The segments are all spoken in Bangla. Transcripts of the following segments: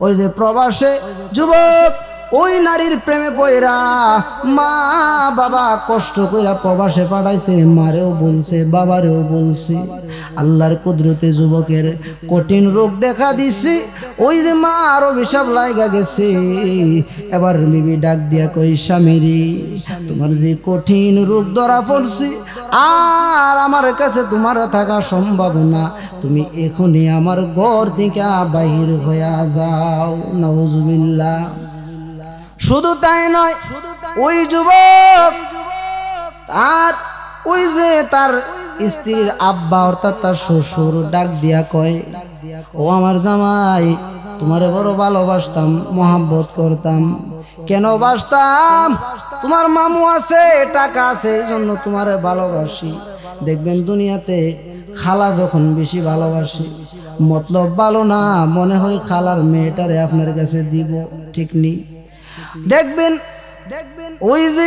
ওই যে প্রবাসে যুবক, ওই নারীর প্রেমে পয়রা মা বাবা কষ্ট কইরা প্রবাসে পাঠাইছে, মারেও বলছে, বাবারেও বলছে। আল্লাহর কুদরতে যুবকের কঠিন রোগ দেখা দিছে, ওই যে মা আরও বিশাব লাইগা গেছে। এবার লিবি ডাক দিয়া কই স্বামীরি তোমার যে কঠিন রোগ ধরা পড়ছে আর আমার কাছে তোমার থাকা সম্ভব না। তুমি এখনই আমার ঘর থেকে বাহির হইয়া যাও। নজুবিল্লা শুধু তাই নয়, ওই যুবক, আর ওই যে তার স্ত্রীর আব্বা, অর্থাৎ তার শ্বশুর, ডাক দিয়া কয়, ও আমার জামাই, তোমারে বড় ভালোবাসতাম, মহাব্বত করতাম। কেন বাসতাম? তোমার মামু আছে, টাকা আছে এই জন্য তোমার ভালোবাসি। দেখবেন দুনিয়াতে খালা যখন বেশি ভালোবাসি, মতলব ভালো না, মনে হয় খালার মেয়েটারে আপনার কাছে দিব, ঠিক নেই। দেখবেন দেখবেন ওই যে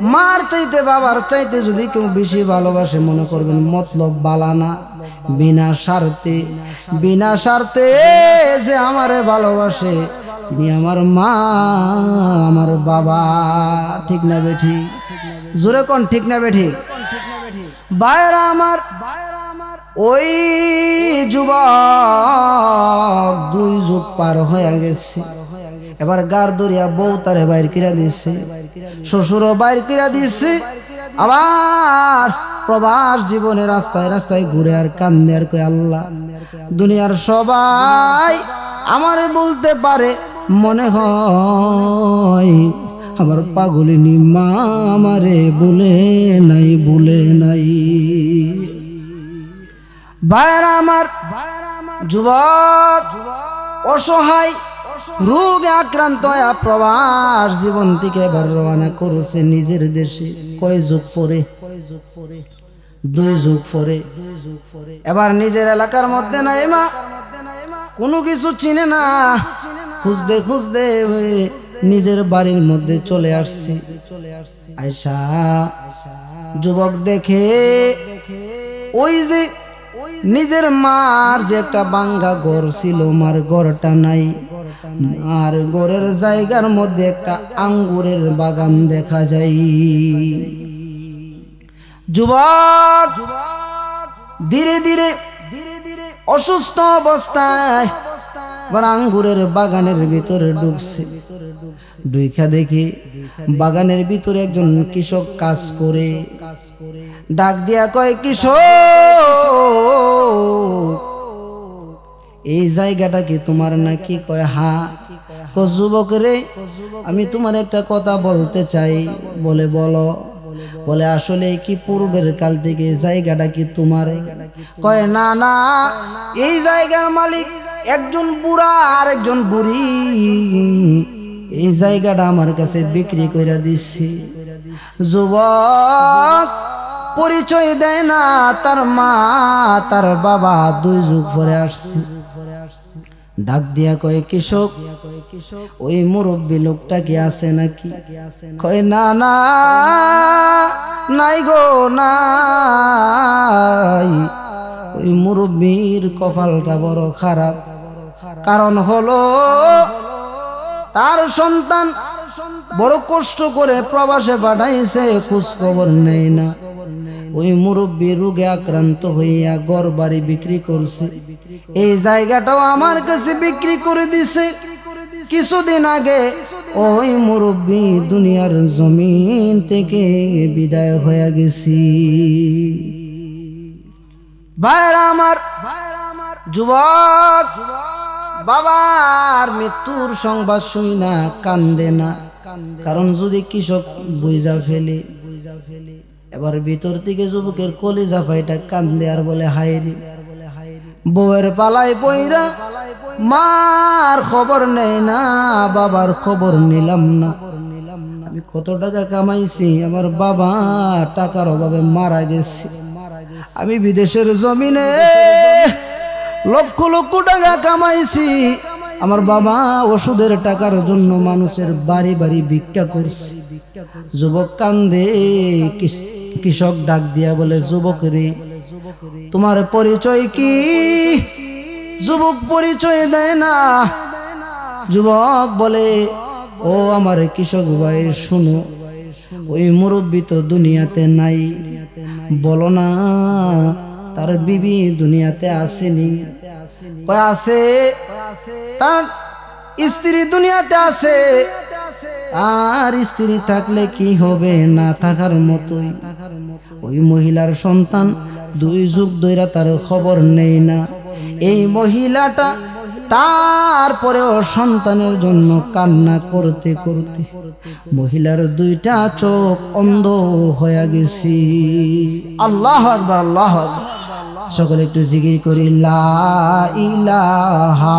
মার চাইতে, বাবার চাইতে যদি কেউ বেশি ভালোবাসে, মনে করবেন মতলব বালানা বিনা স্বার্থে বিনা স্বার্থে যে আমারে ভালোবাসে তিনি আমার মা, আমার বাবা। ঠিক না বেঠি? জোরে কোন ঠিক না বেঠি? বাইরা আমার, ওই যুবক দুই যুগ পার হয়ে গেছে। এবার গার দরিয়া বউ তারে বাইর কিরা দিছে। শ্বশুরও বাইর কিরা দিছে। আবার প্রবাস জীবনে রাস্তায় রাস্তায় ঘুরে আর কান্দে আর কই আল্লাহ, দুনিয়ার সবাই আমারে বলতে পারে, মনে হয় আমার পাগলিনী মা আমারে বলে নাই বলে নাই। ভাইরা আমার, যুবক, অসহায় রোগে আক্রান্ত হয়ে প্রবাস জীবন থেকে এবার রওনা করেছে নিজের দেশে। কয় যুগ পরে? দুই যুগ পরে। এবার নিজের এলাকার মধ্যে নাই মা। কোনো কিছু চিনে না। খুঁজতে খুঁজতে নিজের বাড়ির মধ্যে চলে আসছে। আয়সা যুবক দেখে ওই যে নিজের মার যে একটা বাঙ্গা ঘর ছিল, মার ঘরটা নাই। আর ঘরের জায়গার মধ্যে একটা আঙ্গুরের বাগান দেখা যায়। যুবক, ধীরে ধীরে অসুস্থ অবস্থায় আঙ্গুরের বাগানের ভিতরে ঢুকছে। দুইখা দেখি বাগানের ভিতরে একজন কৃষক কাজ করে। ডাক দিয়া কয়, কৃষক এই জায়গাটা কি তোমার নাকি কয়, হা যুবক রে আমি তোমার একটা কথা বলতে চাই। বলে, বলো। বলে, আসলে কি পূর্বের কাল থেকে এই জায়গাটা কি তোমার? কয়, না না, এই জায়গার মালিক একজন বুড়া আর একজন বুড়ি। এই জায়গাটা আমার কাছে বিক্রি করে দিচ্ছে যুবক পরিচয় দেয় না, তার মা, তার বাবা দুই যুগ পরে আসছে। ডাক দিয়া কয়, কৃষক, ওই মুরব্বী লোকটা কি আছে নাকি? কয়, না না, নাই গো, নাই। ওই মুরব্বীর কপালটা বড় খারাপ। কারণ হলো, তার সন্তান বড় কষ্ট করে প্রবাসে পাঠাইছে, খোঁজ খবর নেই না। ওই মুরব্বী রোগে আক্রান্ত হইয়া গড় বাড়ি বিক্রি করছে। এই জায়গাটাও আমার কাছে বিক্রি করে দিছে। কিছুদিন আগে ওই মুরব্বী দুনিয়ার জমিন থেকে বিদায় হয়ে গেছি। ভাইরা আমার, যুবক, বাবার মৃত্যুর সংবাদ শুই না কান্দে না। কারণ যদি কৃষক বুঝা ফেলে বুঝা ফেলে এবার ভিতর থেকে যুবকের কলিজা ফাইটা কান্দে আর বলে হাইরি বউয়ের পালাই পইরা মার খবর নেই না, বাবার খবর নিলাম না। আমি কত টাকা কামাইছি, আমার বাবা টাকার অভাবে মারা গেছে। আমি বিদেশের জমিনে লক্ষ লক্ষ টাকা কামাইছি, আমার বাবা ওষুধের টাকার জন্য মানুষের বাড়ি বাড়ি ভিক্ষা করছে। যুবক কান্দে কৃষক ডাক দিয়া বলে, যুবক রে, তোমার পরিচয় কি? যুবক পরিচয় দেয় না। যুবক বলে, ও আমার কৃষক ভাই, শুনো, ওই মুরব্বী তো দুনিয়াতে নাই। বলো না, তার বিবি দুনিয়াতে আসেনি। আছে তার স্ত্রী দুনিয়াতে আছে আর স্ত্রী থাকলে কি হবে? না থাকার মতোই। ওই মহিলার সন্তান দুই যুগ ধইরা তার খবর নেই না। এই মহিলাটা তারপরেও সন্তানের জন্য কান্না করতে করতে মহিলার দুইটা চোখ অন্ধ হয়ে গেছি। আল্লাহ আকবার, আল্লাহ সকলে একটু জিগির করি, লা ইলাহা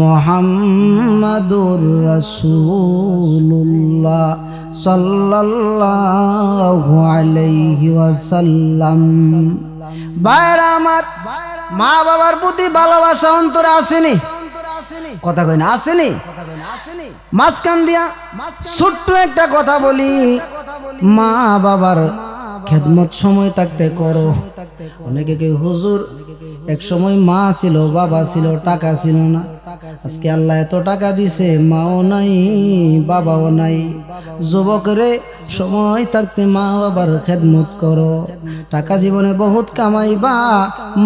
মোহাম্মদুর রসুল্লাহ সাল্লাল্লাহু আলাইহি ওয়াসাল্লাম। বাইরা আমার মা বাবার প্রতি ভালোবাসা অন্তরে আসেনি। কথা কই না, আসেনি? মাঝখান দিয়া ছোট্ট একটা কথা বলি। মা বাবার খেদমত সময় থাকতে করো। অনেকে কে হুজুর এক সময় মা ছিল, বাবা ছিল, টাকা ছিল না। আজকে আল্লাহ এত টাকা দিছে, মাও নাই, বাবাও নাই। যুবক রে, সময় থাকতে মা বাবার খেদমত করো। টাকা জীবনে বহুত কামাইবা,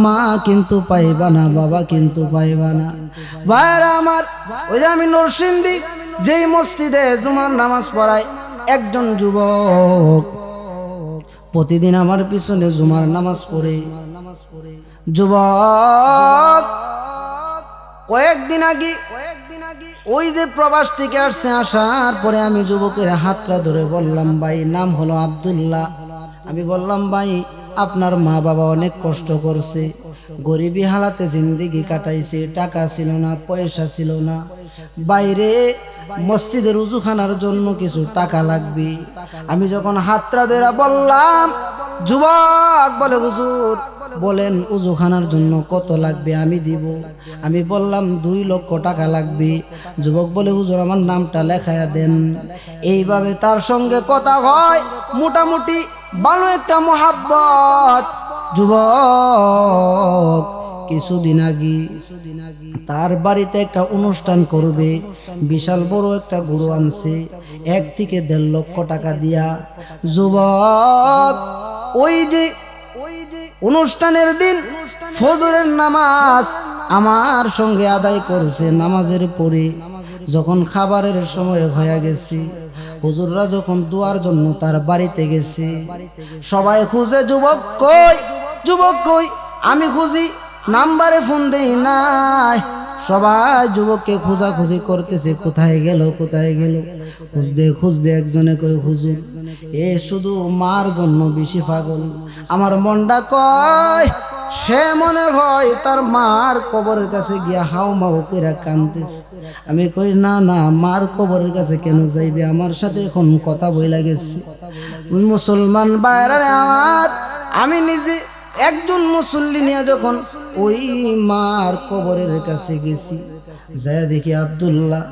মা কিন্তু পাইবা না, বাবা কিন্তু পাইবা না। ভাইরা আমার, ওই আমি নরসিংদী, যেই মসজিদে জুমার নামাজ পড়াই একজন যুবক, প্রতিদিন আমার পিছনে জুমার নামাজ পড়ে। যুবক, কয়েকদিন আগে, ওই যে প্রবাস থেকে আসছে, আসার পরে আমি যুবকের হাতটা ধরে বললাম, ভাই, নাম হলো আব্দুল্লাহ। আমি বললাম, ভাই, আপনার মা বাবা অনেক কষ্ট করছে। গরিবী হালাতে জিন্দিগি কাটাইছে, টাকা ছিল না, পয়সা ছিল না। বাইরে মসজিদের উজুখানার জন্য কিছু টাকা লাগবে। আমি যখন হাতটা ধরে বললাম, যুবক বলে, হুজুর বলেন, উজুখানার জন্য কত লাগবে আমি দিব? আমি বললাম, দুই লক্ষ টাকা লাগবে। যুবক বলে, হুজুর, আমার নামটা লেখায়া দেন। এইভাবে তার সঙ্গে কথা হয়, মোটামুটি ভালো একটা মহাব্বত। যুবক, কিছুদিন আগে তার বাড়িতে একটা অনুষ্ঠান করবে, বিশাল বড় একটা গুরু আনছে, এক থেকে দেড় লক্ষ টাকা দিয়া। যুবক, ওই যে অনুষ্ঠানের দিন ফজরের নামাজ আমার সঙ্গে আদায় করছে নামাজের পরে। যখন খাবারের সময় হয়ে গেছি, হুজুররা যখন দুয়ার জন্য তার বাড়িতে গেছে, সবাই খুঁজে, যুবক কই? যুবক কই? আমি খুঁজি, নাম্বারে ফোন দেই নাই। সবাই যুবককে খোঁজাখুঁজি করতেছে, কোথায় গেল কোথায় গেল? খুঁজতে খুঁজতে একজনে কই হুজুর এ শুধু মার জন্য বেশি পাগল। আমার মনটা কয়, সে মনে হয় তার মার কবরের কাছে গিয়া হাও মাও কইরা কানতেছে আমি কই, না না, মার কবরের কাছে কেন যাইবে? আমার সাথে এখন কথা বইলা গেছে। মুসলমান বাইরে আমার, আমি নিজে একজন মুসল্লি নিয়ে যখন ওই মার কবরের কাছে গেছি। যায় দেখি আব্দুল্লাহ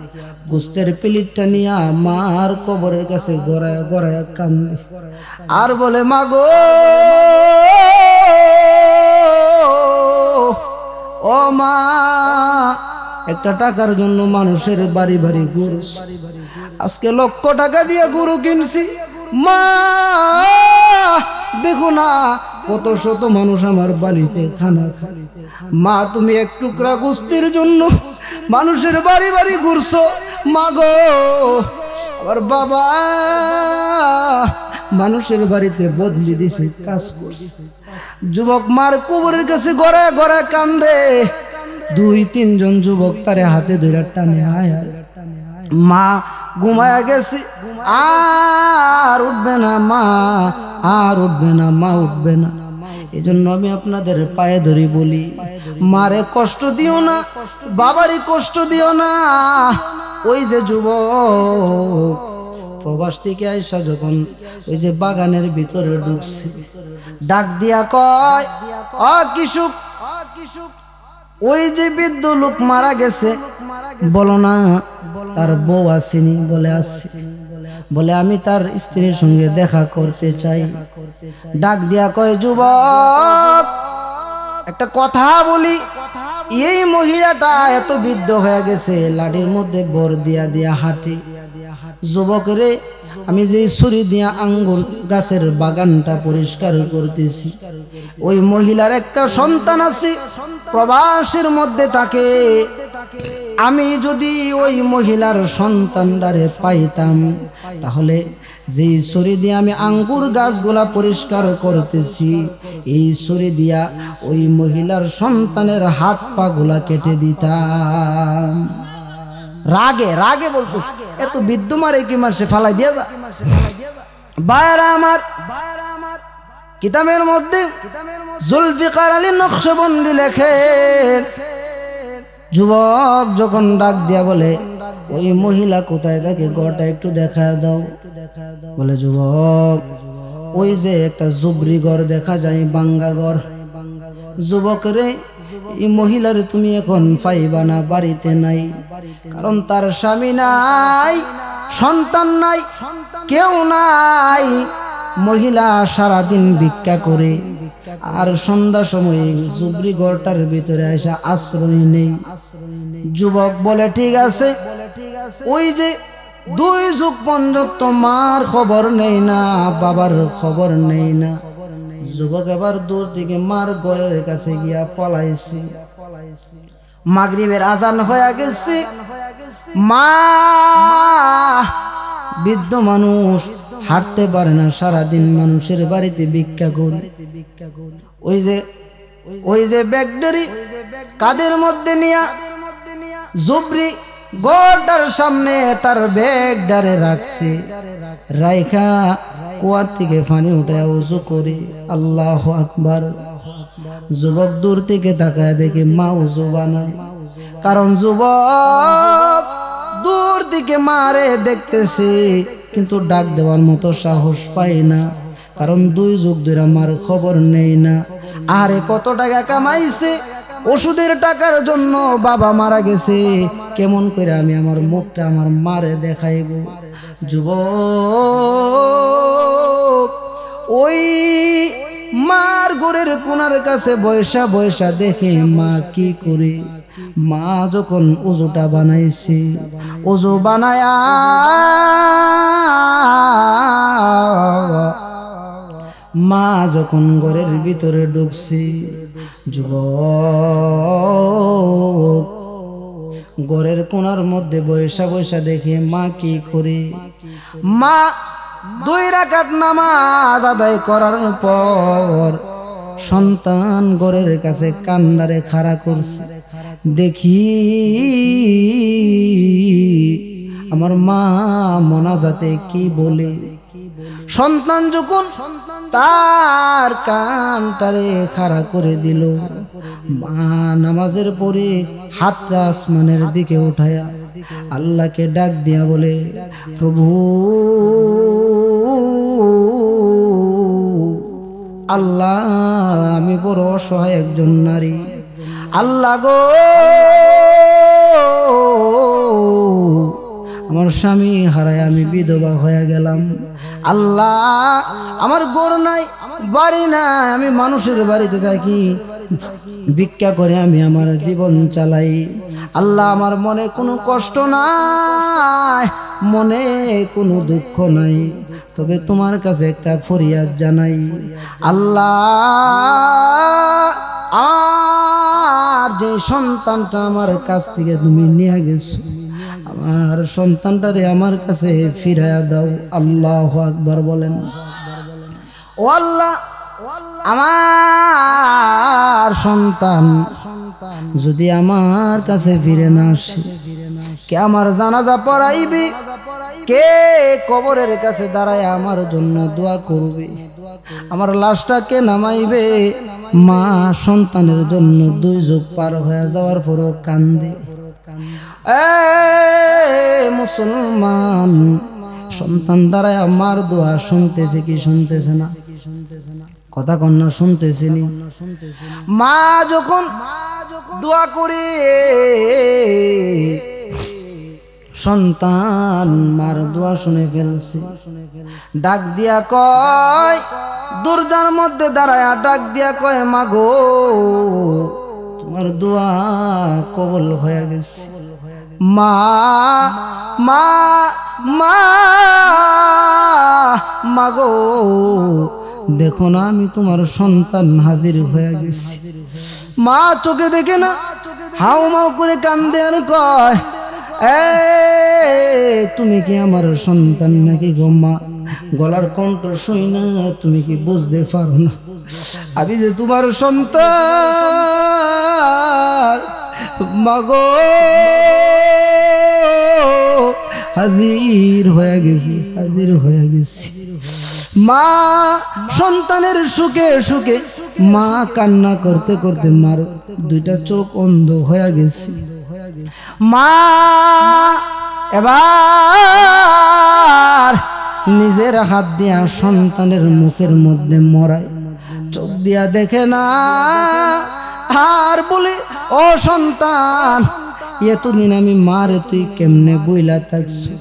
গোস্তের প্লেটটা নিয়ে মার কবরের কাছে গড়ায় গড়ায় কান্দে। আর বলে, মাগো, ও মা, একটা টাকার জন্য মানুষের বাড়ি বাড়ি গরু আজকে লক্ষ টাকা দিয়ে গরু কিনছি। মা, দেখো না কত শত মানুষ আমার বাড়িতে খানা খায়। মা, তুমি এক টুকরা কুস্তির জন্য মানুষের বাড়ি বাড়ি ঘুরছো। মা গো, আমার বাবা মানুষের বাড়িতে বদলি দিছে, কাজ করছে। যুবক মার কবরের কাছে গড়ে গড়ে কান্দে। দুই, তিনজন যুবক তারে হাতে ধরে টানে আয়। মা ঘুমায়া গেছি। আর উঠবে না মা, আর উঠবে না মা, উঠবে না। এই জন্য আমি আপনাদের পায়ে ধরি বলি, মারে কষ্ট দিও না, বাবারই কষ্ট দিও না। ওই যে যুবক, প্রবাস থেকে আইসা যখন ওই যে বাগানের ভিতরে ঢুকছে, ডাক দিয়া কয়, অ কিশুক ওই যে বৃদ্ধ লোক মারা গেছে বলো না, তার বউ আসেনি বলে আসছে বলে, আমি তার স্ত্রীর সঙ্গে দেখা করতে চাই। ডাক দিয়া কয়, যুবক, একটা কথা বলি। এই মহিলাটা এত বৃদ্ধ হয়ে গেছে, লাঠির মধ্যে বর দিয়া দিয়া হাঁটে। যুবক রে, আমি যে ছুরি দিয়া আঙ্গুর গাছের বাগানটা পরিষ্কার করতেছি, ওই মহিলার একটা সন্তান আছে। প্রবাসের মধ্যে থাকে আমি যদি ওই মহিলার সন্তানটারে পাইতাম, তাহলে যে ছুরি দিয়ে আমি আঙ্গুর গাছগুলা পরিষ্কার করতেছি, এই ছুরি দিয়া ওই মহিলার সন্তানের হাত পা গুলা কেটে দিতাম। রাগে রাগে বলতেছে, এত বিদ্যমারে কি মাসে ফালাই দিয়া যা। বায়রা আমার, কিতাবের মধ্যে জুলফিকার আলী নকশবন্দি লেখেন যুবক যখন ডাক দিয়া বলে, ওই মহিলা কোথায়? থাকে গড়টা একটু দেখা দাও। বলে, যুবক, ওই যে একটা জুবরি ঘর দেখা যায়, বাঙ্গা ঘর। যুবক রে, এই মহিলার তুমি এখন পাইবা না, বাড়িতে নাই। কারণ তার স্বামী নাই, সন্তান নাই, কেউ নাই। মহিলা সারাদিন ভিক্ষা করে। আর সন্ধ্যা সময়ে জুবরি ঘরটার ভিতরে আসা আশ্রয় নেই। যুবক বলে, ঠিক আছে। ওই যে দুই যুগ পর্যন্ত মার খবর নেই না, বাবার খবর নেই না। যুবক এবার দূর থেকে মার ঘরের কাছে গিয়া পলাইছে। মাগরিবের আজান হয়ে গেছে। মা, বৃদ্ধ মানুষ হাঁটতে পারে না, সারাদিন মানুষের বাড়িতে ভিক্ষা করে। ওই যে ওই যে ব্যাগডারি কাদের মধ্যে নিয়া জুবরি গোটার সামনে তার ব্যাগডারে রাখছে। রাইখা কুয়ার থেকে পানি উঠে উজু করে। আল্লাহ আকবার। যুবক দূর থেকে তাকায় দেখে মা উজু বানায়। কারণ যুবক দূর থেকে মারে দেখতেছে। কিন্তু ডাক দেওয়ার মতো সাহস পায় না, কারণ দুই যুগ ধরে আমার খবর নেই না। আরে কত টাকা কামাইছে? ওষুধের টাকার জন্য বাবা মারা গেছে। কেমন করে আমি আমার মুখটা আমার মারে দেখাইব? যুব ওই মার গোরের কোনার কাছে বয়সা বয়সা দেখে মা কি করে মা যখন উজুটা বানাইছে উজু বানায়া মা যখন ঘরের ভিতরে ঢুকছে যুব ঘরের কোনার মধ্যে বৈশা বৈশা দেখে মা কি করে? মা দুই রাকাত নামাজ আদায় করার পর সন্তান ঘরের কাছে কান্নারে খাড়া করছে। দেখি। আমার মা মনাজাতে কি বলে? সন্তান যখন তার কানটারে খাড়া করে দিল, মা নামাজের পরে হাতটা আসমানের দিকে উঠায়া আল্লাহকে ডাক দিয়া বলে, প্রভু, আল্লাহ আমি বড় অসহায় একজন নারী। আল্লাহ গো। আমার স্বামী হারায়, আমি বিধবা হয়ে গেলাম। আল্লাহ, আমার গরু নাই, বাড়ি নাই, আমি মানুষের বাড়িতে থাকি। ভিক্ষা করে আমি আমার জীবন চালাই। আল্লাহ, আমার মনে কোনো কষ্ট নাই, মনে কোনো দুঃখ নাই। তবে তোমার কাছে একটা ফরিয়াদ জানাই। আল্লাহ যে সন্তানটা আমার কাছ থেকে তুমি নিয়ে গেছো, আমার সন্তানটারে আমার কাছে ফিরাইয়া দাও, আল্লাহ আকবার বলেন। ও আল্লাহ, আমার সন্তান যদি আমার কাছে ফিরে না আসে, কে আমার জানাজা পড়াইবে? কে কবরের কাছে দাঁড়ায় আমার জন্য দোয়া করবে? আমার লাশটাকে নামাইবে, মা সন্তানের জন্য দুই যুগ পার হয়ে যাওয়ার পরও কান্দে। মুসলমান, সন্তান দ্বারাই আমার দোয়া শুনতেছে কি শুনতেছে না? কথা কন্যা শুনতেছে নি? মা যখন দোয়া করে সন্তান মার দোয়া শুনে ফেলছে। ডাক দিয়া কয়, দরজার মধ্যে দাঁড়ায় ডাক দিয়া কয় মাগো তোমার দোয়া কবল হয়ে গেছে। মা মা মা মাগো দেখো না আমি তোমার সন্তান হাজির হয়ে গেছি। মা চোখে দেখে না হাউ মাউ করে কান্দে আর কয় তুমি কি আমার সন্তান নাকি গো মা? গলার কণ্ঠ শুই না, তুমি কি বুঝতে পারো না? আমি যে তোমার সন্তান, মাগো, হাজির হয়ে গেছি, হাজির হয়ে গেছি। মা, সন্তানের সুখে সুখে মা কান্না করতে করতে মার দুইটা চোখ অন্ধ হয়ে গেছে। মা, এবার নিজের হাত দিয়া সন্তানের মুখের মধ্যে মরাই চোখ দিয়া দেখে না, আর বলি, ও সন্তান, এতদিন আমি মারে তুই কেমনে বইলা থাকছি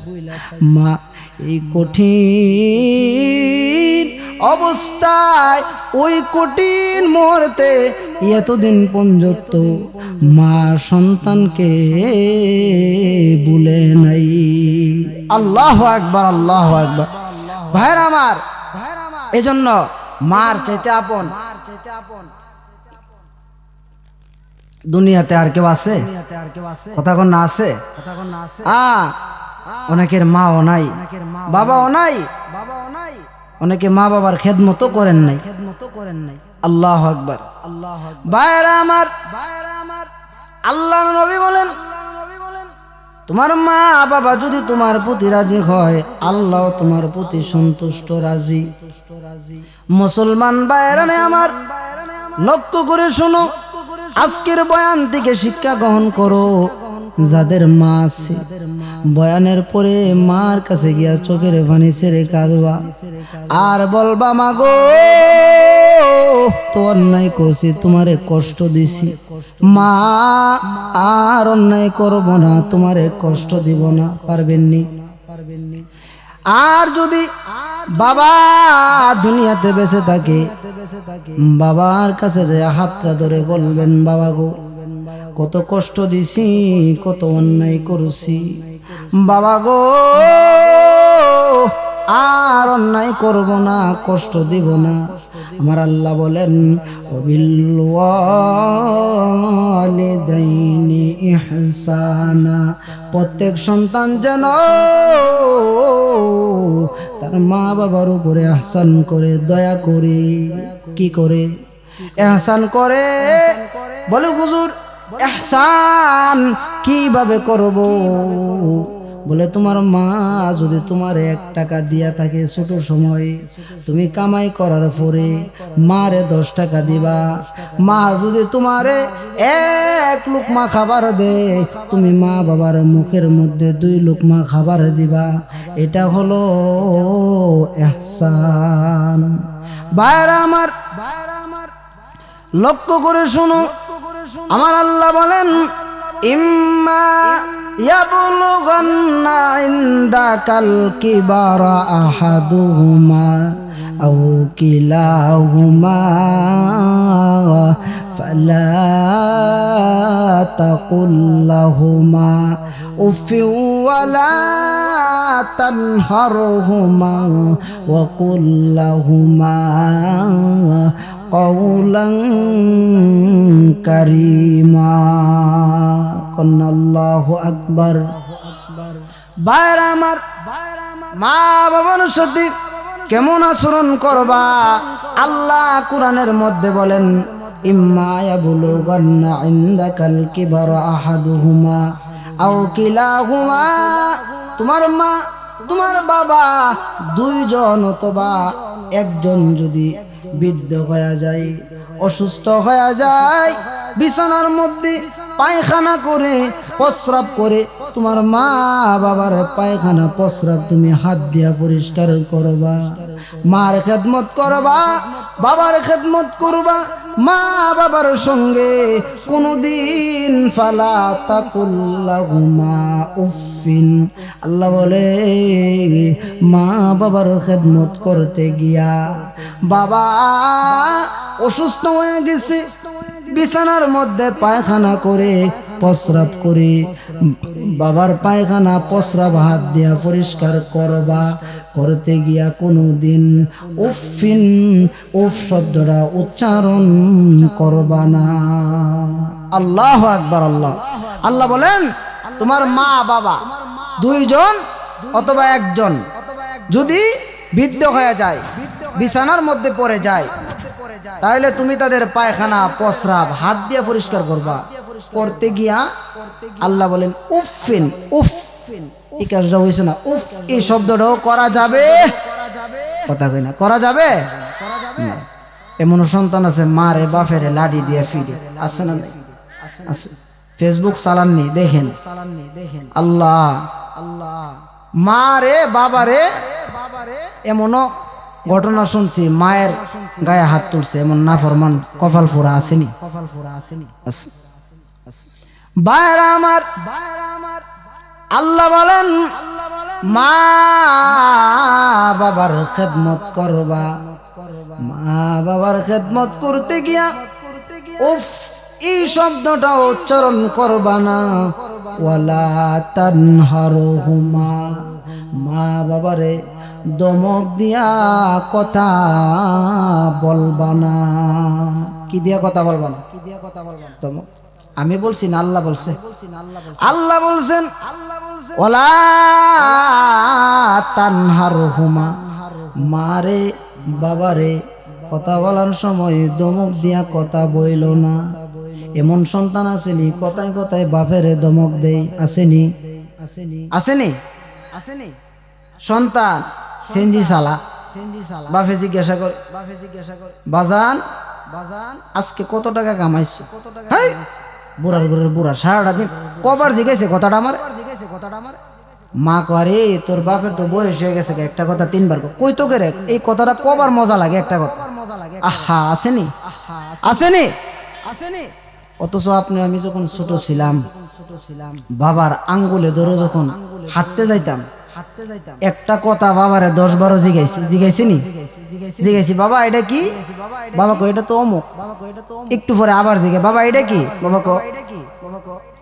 মা এই কঠিন অবস্থায় ওই কঠিন মুহূর্তে এতদিন পর্যন্ত মা সন্তানকে বলে নাই। আল্লাহ একবার আল্লাহ একবার ভাইর আমার, এজন্য মার চাইতে আপন। দুনিয়াতে আর কেউ আছে? কথা কোন না আছে? আ অনেকের মাও নাই, বাবাও নাই বাবাও নাই অনেকে মা বাবার খেদমত করেন নাই। খেদমত করেন নাই আল্লাহ আকবার। আল্লাহ ভাইরা আমার আমার আল্লাহ নবী বলেন, তোমার মা বাবা যদি তোমার প্রতি রাজি হয় আল্লাহ তোমার প্রতি সন্তুষ্ট রাজি। মুসলমান বাইরানে আমার, লক্ষ্য করে শোনো, আজকের বয়ান থেকে শিক্ষা গ্রহণ করো। যাদের মা আছে। বয়ানের পরে মার কাছে গিয়া চোখের পানি ছেড়ে কাঁদবা। আর বলবা, মাগো, তো অন্যায় করছি, তোমারে কষ্ট দিছি। মা, আর অন্যায় করব না, তোমারে কষ্ট দিব না পারবেননি আর যদি বাবা দুনিয়াতে বেঁচে থাকে, বাবার কাছে যে হাতটা ধরে বলবেন, বাবা গো কত কষ্ট দিছি, কত অন্যায় করছি। বাবা গো, আর অন্যায় করব না, কষ্ট দিব না। আমার আল্লাহ বলেন ইহসানা। প্রত্যেক সন্তান যেন তার মা বাবার উপরে আহসান করে, দয়া করে, কি করে? এহসান করে? বলে, হুজুর এহসান কীভাবে করব? বলে, তোমার মা যদি তোমার এক টাকা দিয়া থাকে ছোট সময়, তুমি কামাই করার পরে মারে দশ টাকা দিবা। মা যদি তোমারে এক লুকমা খাবার দে তুমি মা বাবার মুখের মধ্যে দুই লুকমা খাবার দিবা। এটা হলো এহসান। বাইরা আমার বাইরা আমার, লক্ষ্য করে শুনো। আমার আল্লাহ বলেন ইম্মা ইয়াবলুগান্না ইনদাকাল কিবারা আহাদুহুমা আও কিলাহুমা فلا تقل لهما اف ولا تنهرهما وقل لهما কৌলং করিমা কন্নাল্লাহ আকবর। বাইর আমার মা বাবন সতী কেমন আচরণ করবা? আল্লাহ কোরআনের মধ্যে বলেন, ইম্মা ইয়াবলুগান্না ইনদাকাল কিবার আহাদুহুমা আও কিলাহুমা। তোমার মা তোমার বাবা দুইজন অথবা একজন যদি বৃদ্ধ হয়ে যায়, অসুস্থ হয়ে যায়, বিছানার মধ্যে পায়খানা করে, প্রস্রাব করে, তোমার মা বাবার পায়খানা প্রস্রাব তুমি হাত দিয়া পরিষ্কার করবা, মার খেদমত করবা বাবার খেদমত করবা, মা বাবার সঙ্গে কোনদিন ফালা উফিন আল্লাহ বলে, মা বাবার খেদমত করতে গিয়া বাবা অসুস্থ হয়ে গেছে বিছানার মধ্যে পায়খানা করে, প্রস্রাব করে, বাবার পায়খানা প্রস্রাব হাত দিয়া পরিষ্কার করবা, করতে গিয়া কোনো দিন উফিন উফ শব্দটা উচ্চারণ করবা না। আল্লাহ আকবার, আল্লাহ। আল্লাহ বলেন, তোমার মা, বাবা, দুইজন অথবা একজন যদি বৃদ্ধ হয়ে যায়, বিছানার মধ্যে পড়ে যায় তাহলে তুমি তাদের পায়খানা প্রস্রাব হাত দিয়ে পরিষ্কার করবা। করতে গিয়া আল্লাহ বলেন উফিন উফ এই কাজটা হয়েছে না উফ এই শব্দটাও করা যাবে। কথা কই না করা যাবে? না। এমন সন্তান আছে মারে বাফেরে লাঠি দিয়ে ফিরে। আছে না নাই? আছে ফেসবুক চালাননি দেখেন। আল্লাহ। আল্লাহ। মা রে বাবা রে এমনও ঘটনা শুনছি, মায়ের গায়ে হাত তুলছে, এমন না ফরমান কপাল ফোরা আসেনি। কপাল ফোরা আসেনি বাইরা আমার আমার আল্লাহ বলেন, মা বাবার খেদমত করবা। মা বাবার খেদমত করতে গিয়া, উফ, এই শব্দটা উচ্চারণ করবা না। ওয়ালা তানহারহুমা, মা বাবারে দমক দিয়া কথা বলবা না। কি দিয়া কথা বলবা না? কি দিয়া কথা বলবা না? দমক। আমি বলছি না আল্লাহ বলছে। আল্লাহ বলছেন ওলা তানহার হুমা মারে বাবারে কথা বলার সময় দমক দিয়া কথা বইল না। এমন সন্তান আসেনি কথায় কথায় বাপেরে দমক দেই আসেনি। আসেনি। আসেনি? আসেনি। সন্তান সেনজি সালা। বাপে জিজ্ঞাসা করে। বাপে জিজ্ঞাসা করে। বাজান বাজান। আজকে কত টাকা কামাইছো? কত টাকা বুড়া বুড়ার বুড়া সারাটা দিন কবার জিজ্ঞাসা কথাটা আমার? জিজ্ঞাসা কথাটা আমার? মা করে তোর বাপের তো বয়স হয়ে গেছে একটা কথা তিনবার। কই তোকে রে? এই কথাটা কবার মজা লাগে একটা কথা। মজা লাগে আহা আসেনি? আসেনি। আসেনি? অথচ আপনি আমি যখন ছোট ছিলাম ছোট ছিলাম বাবার আঙ্গুলে ধরে যখন হাঁটতে যাইতাম একটা কথা বাবারে দশ বারো জিগাইছি জিগাইছি। নি জিগাইছি বাবা এটা কি? বাবা কো? এটা তো অমুক। একটু পরে আবার জিগে বাবা এটা কি? বাবা কো?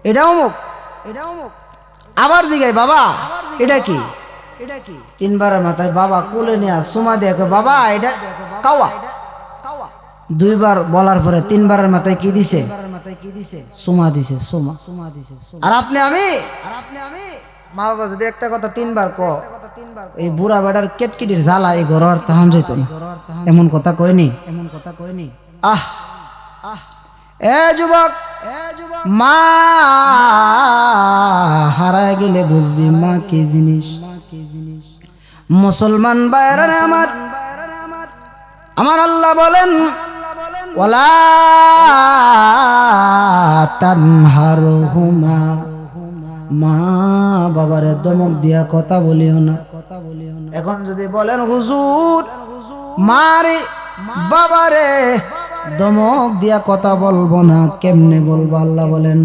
এটা অমুক? এটা অমুক। আবার জিগাই বাবা এটা কি? এটা কি? তিনবারের মাথায় বাবা কোলে নিয়ে সুমা দিয়ে কয়, বাবা এটা কাওয়া। দুইবার বলার পরে তিনবারের মাথায় কি দিছে? মাথায় কি দিছে? সুমা দিছে সুমা। সুমা দিছে আর আপনি আমি? আর আপনি আমি? মা বাবা যদি একটা কথা তিনবার ক এই বুড়া বেড়ার কেটকিটির জ্বালা এই ঘর আর তাহান যাইত না। এমন কথা কয়নি? এমন কথা কয়নি আহ আহ। এ যুবক, মা হারায় গেলে বুঝবি মা কি জিনিস। মুসলমান বাইরানে আমার আমার আল্লাহ বলেন ওলা তানহারহুমা মা বাবারে দমক দিয়া কথা বলিও না। কথা বলিও না এখন যদি বলেন, হুজুর, মারে, বাবারে দমক দিয়া কথা বলব না, কেমনে বলব? আল্লাহ বলেন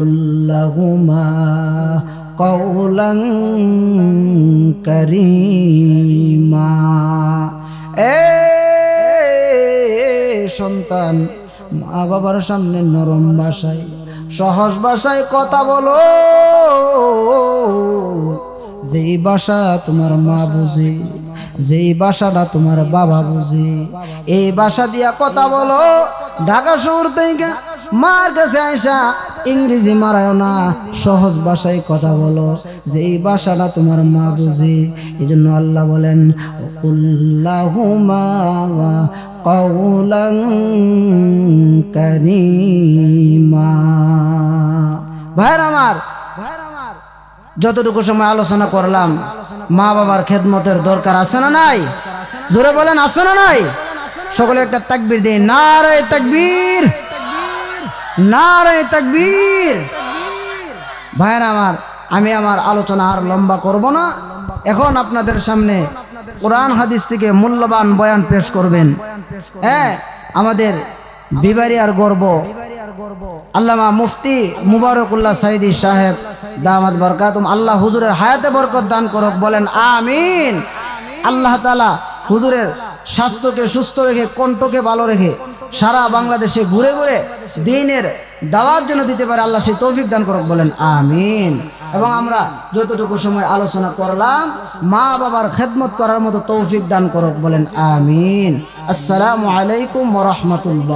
উল্লাহুমা কৌলাং করিমা। এ সন্তান, মা বাবার সামনে নরম ভাষায় সহজ ভাষায় কথা বলো। যেই ভাষা তোমার মা বুঝে, যেই ভাষাটা তোমার বাবা বুঝে, এই ভাষা দিয়া কথা বলো। ঢাকা শহর থেকে মার কাছে আইসা ইংরেজি মারায় না, সহজ ভাষায় কথা বলো। যে এই ভাষাটা তোমার মা বুঝে এই জন্য আল্লাহ বলেন কৌলাং কারিমা ভাইর আমার, যতটুকু সময় আলোচনা করলাম, মা বাবার খেদমতের দরকার আছে না নাই? জোরে বলেন, আছে না নাই? সকলে একটা তাকবীর দিন। নারে তাকবীর নারে তাকবীর। ভাইয়ের আমার, আমি আমার আলোচনা আর লম্বা করব না। এখন আপনাদের সামনে কোরআন হাদিস থেকে মূল্যবান বয়ান পেশ করবেন। হ্যাঁ আমাদের বিবারিয়ার গর্ব। আল্লামা মুফতি মুবারকুল্লাহ সাইদি সাহেব দামাদ বরকাতুম, আল্লাহ হুজুরের হায়াতে বরকত দান করক, বলেন আমিন। আল্লাহ তালা হুজুরের স্বাস্থ্যকে সুস্থ রেখে কণ্ঠকে ভালো রেখে সারা বাংলাদেশে ঘুরে ঘুরে দিনের দাওয়াত জন্য দিতে পারে আল্লাহ, সেই তৌফিক দান করুক, বলেন আমিন। এবং আমরা যতটুকু সময় আলোচনা করলাম, মা বাবার খেদমত করার মতো তৌফিক দান করুক, বলেন আমিন। আসসালামু আলাইকুম রহমতুল্লাহ।